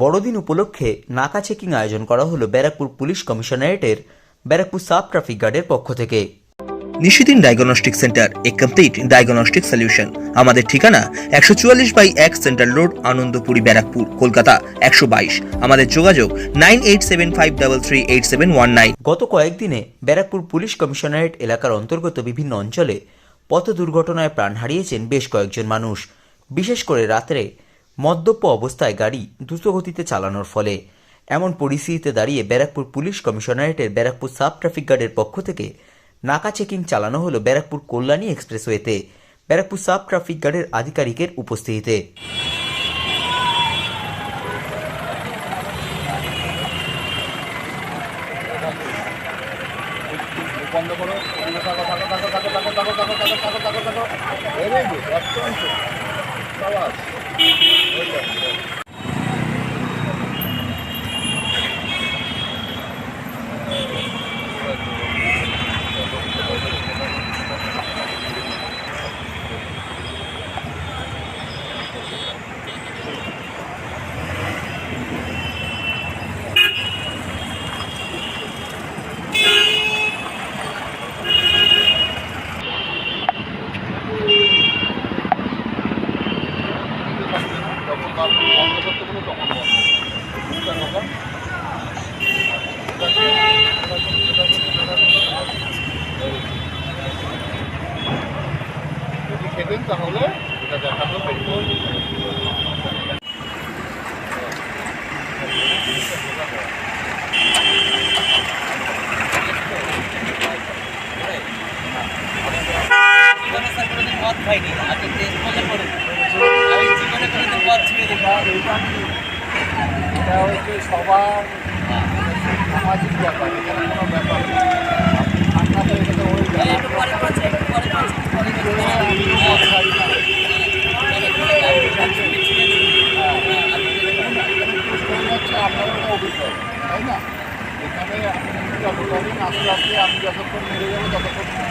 বড়দিন উপলক্ষে নাকা চেকিং আয়োজন করা হলো ব্যারাকপুর পুলিশ কমিশনারেটের ব্যারাকপুর সাব ট্রাফিক গার্ডের পক্ষ থেকে। Nishidin diagnostic centre a complete diagnostic solution. আমাদের ঠিকানা একশো চুয়াল্লিশ বাই এক সেন্ট্রাল রোড আনন্দপুরি ব্যারাকপুর কলকাতা একশো বাইশ। আমাদের যোগাযোগ nine eight seven five double three eight seven one nine. গত কয়েকদিনে ব্যারাকপুর পুলিশ কমিশনারেট এলাকার অন্তর্গত বিভিন্ন অঞ্চলে পথ দুর্ঘটনায় প্রাণ হারিয়েছেন বেশ কয়েকজন মানুষ। বিশেষ করে রাত্রে মদ্যপ অবস্থায় গাড়ি দ্রুতগতিতে চালানোর ফলে এমন পরিস্থিতিতে দাঁড়িয়ে ব্যারাকপুর পুলিশ কমিশনারেটের ব্যারাকপুর সাব ট্রাফিক গার্ডের পক্ষ থেকে নাকা চেকিং চালানো হলো ব্যারাকপুর কল্যাণী এক্সপ্রেসওয়েতে ব্যারাকপুর সাব ট্রাফিক গার্ডের আধিকারিকের উপস্থিতিতে বন্ধ করো থাকো থাকো থাকো থাকো থাকো থাকো থাকো থাকো থাকো থাকো থাকো ভেরি গুড অত্যন্ত সাবাস দোকান বন্ধ করতে বলে তখন বন্ধ দুটা দোকান যদি খেতেন তাহলে এটা দেখানো খাইনি আগে টেস্ট করলে করে পাচ্ছি এটা এটা হচ্ছে সবার সামাজিক ব্যাপার এখানে কোনো ব্যাপার আপনি ঠান্ডা হয়ে গেলে ওই আপনারও অভিজ্ঞতা তাই না এখানে আপনি যতক্ষণ আমি যতক্ষণ মেরে যাব ততক্ষণ